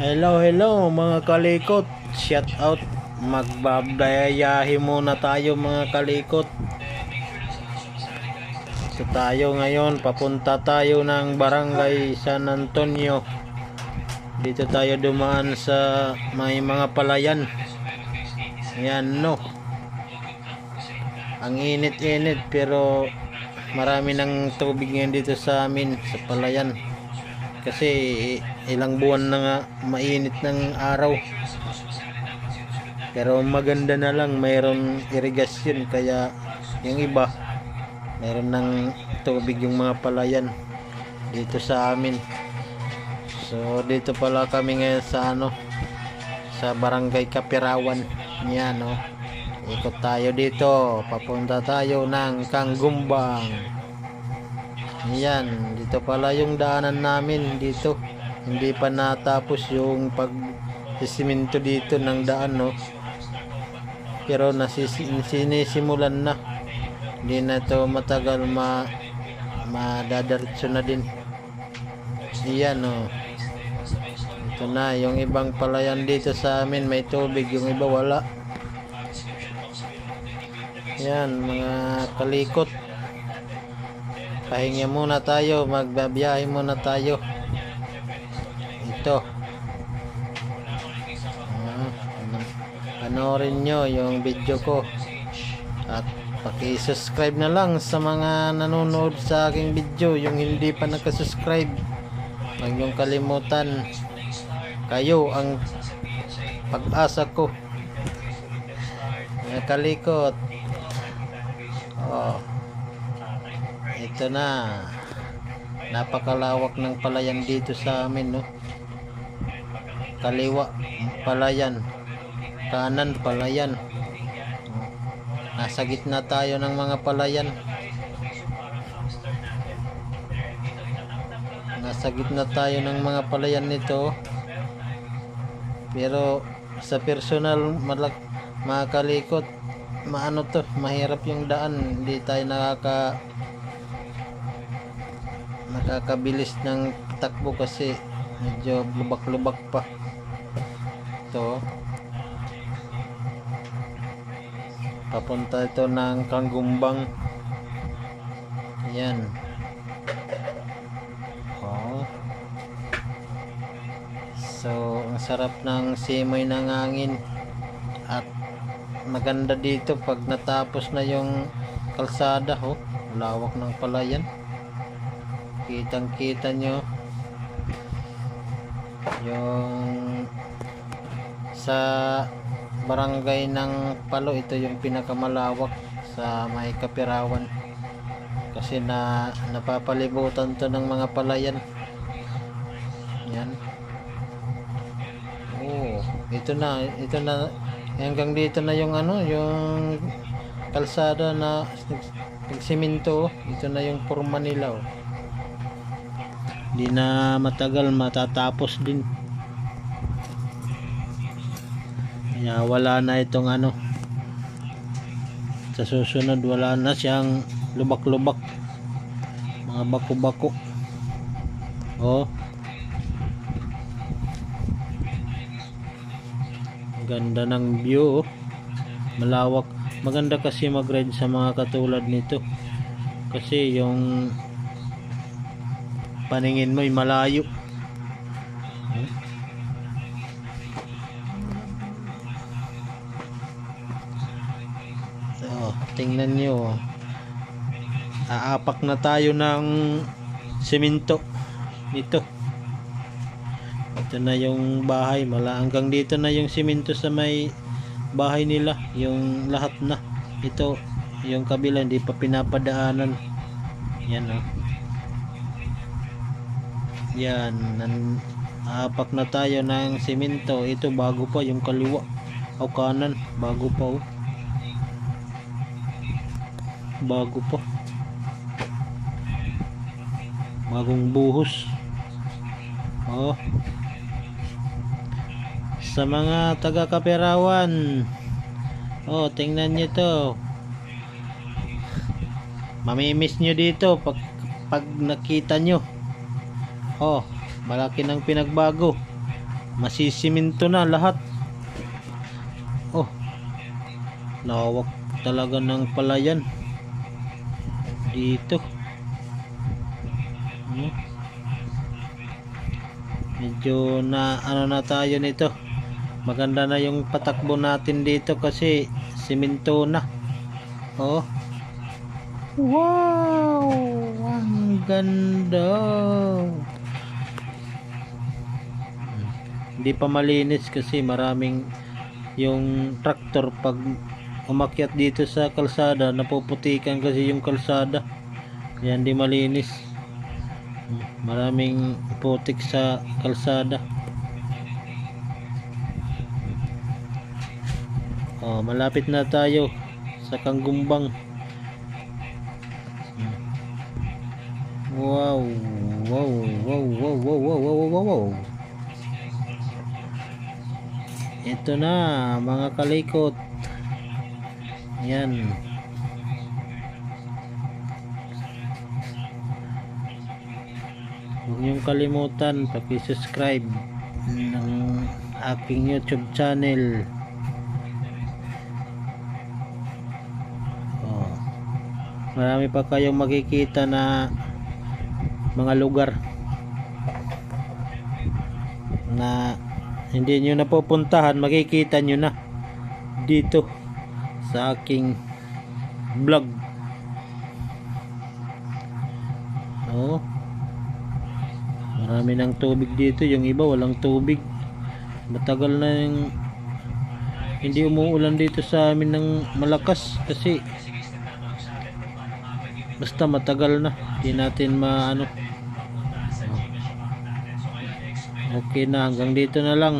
Hello, hello mga kalikot. Shout out. Magbabayahe muna tayo mga kalikot. So tayo ngayon, papunta tayo ng barangay San Antonio. Dito tayo dumaan sa may mga palayan. Ayan no. Ang init-init pero marami ng tubig ngayon dito sa amin sa palayan kasi ilang buwan na nga mainit ng araw. Pero maganda na lang mayroong irigasyon kaya yung iba mayroon ng tubig yung mga palayan dito sa amin. So dito pala kami ngayon sa ano sa barangay Kapirawan. Yan no ikot tayo dito. Papunta tayo ng Kanggumbang yan, dito pala yung daanan namin dito. Hindi pa natapos yung pag sisimento dito ng daan, no. Pero nasis sinisimulan na. Hindi na to matagal ma madadaritso na din. Iyan, no. Ito na, yung ibang palayan dito sa amin may tubig, yung iba wala. Yan, mga kalikot pahinga muna tayo magbabiyahe muna tayo. Ito. Ah, panoorin nyo yung video ko. At paki-subscribe na lang sa mga nanonood sa aking video. Yung hindi pa nakasubscribe huwag yung kalimutan. Kayo ang pag-asa ko. Mga kalikot oh ito na. Napakalawak ng palayan dito sa amin no? Kaliwa palayan. Kanan palayan. Nasa gitna tayo ng mga palayan. Nasa gitna tayo ng mga palayan nito. Pero sa personal malak makakalikot. Maano to mahirap yung daan. Hindi tayo nakaka nakakabilis ng takbo kasi medyo lubak-lubak pa. Ito. Papunta ito ng Kanggumbang yan oh. So ang sarap ng simoy ng hangin. At maganda dito pag natapos na yung kalsada. Oh lawak ng palayan kitang kita nyo. Yung sa barangay ng Palo ito yung pinakamalawak sa may kapirawan. Kasi na napapalibutan to ng mga palayan. Yan. Oh ito na ito na hanggang dito na yung ano yung kalsada na nagsiminto ito na yung forma nila oh di na matagal matatapos din. Kaya wala na itong ano. Sa susunod wala na siyang lubak-lubak. Mga bako-bako. Oh. Ganda ng view oh. malawak. Maganda kasi mag-ride sa mga katulad nito. Kasi yung paningin mo ay malayo. Oh, tingnan nyo aapak na tayo ng semento dito ito na yung bahay. Mala hanggang dito na yung semento sa may bahay nila. Yung lahat na. Ito yung kabila hindi pa pinapadaanan. Yan oh yan nan apak na tayo ng simento. Ito bago pa yung kaliwa. O kanan. Bago pa oh. bago pa. Bagong buhos. Oh. Sa mga taga kaperawan oh tingnan nyo to. Mamimiss nyo dito pag, pag nakita nyo oh malaki ng pinagbago. Masisiminto na lahat. Oh lawak talaga ng palayan. Dito. Hmm. medyo na ano na tayo nito. Maganda na yung patakbo natin dito kasi siminto na. Oh. Wow! Ang ganda hindi pa malinis kasi maraming yung traktor pag umakyat dito sa kalsada napuputikan kasi yung kalsada. Kaya hindi malinis. Maraming putik sa kalsada. Oh, malapit na tayo sa Kanggumbang wow wow wow wow wow wow wow wow ito na mga kalikot. Yan huwag niyong kalimutan paki-subscribe ng aking youtube channel. Oh. marami pa kayong makikita na mga lugar na hindi nyo napupuntahan makikita nyo na dito sa aking vlog. Oh marami ng tubig dito. Yung iba walang tubig. Matagal na yung hindi umuulan dito sa amin ng malakas kasi basta matagal na. Hindi natin maano okay na hanggang dito na lang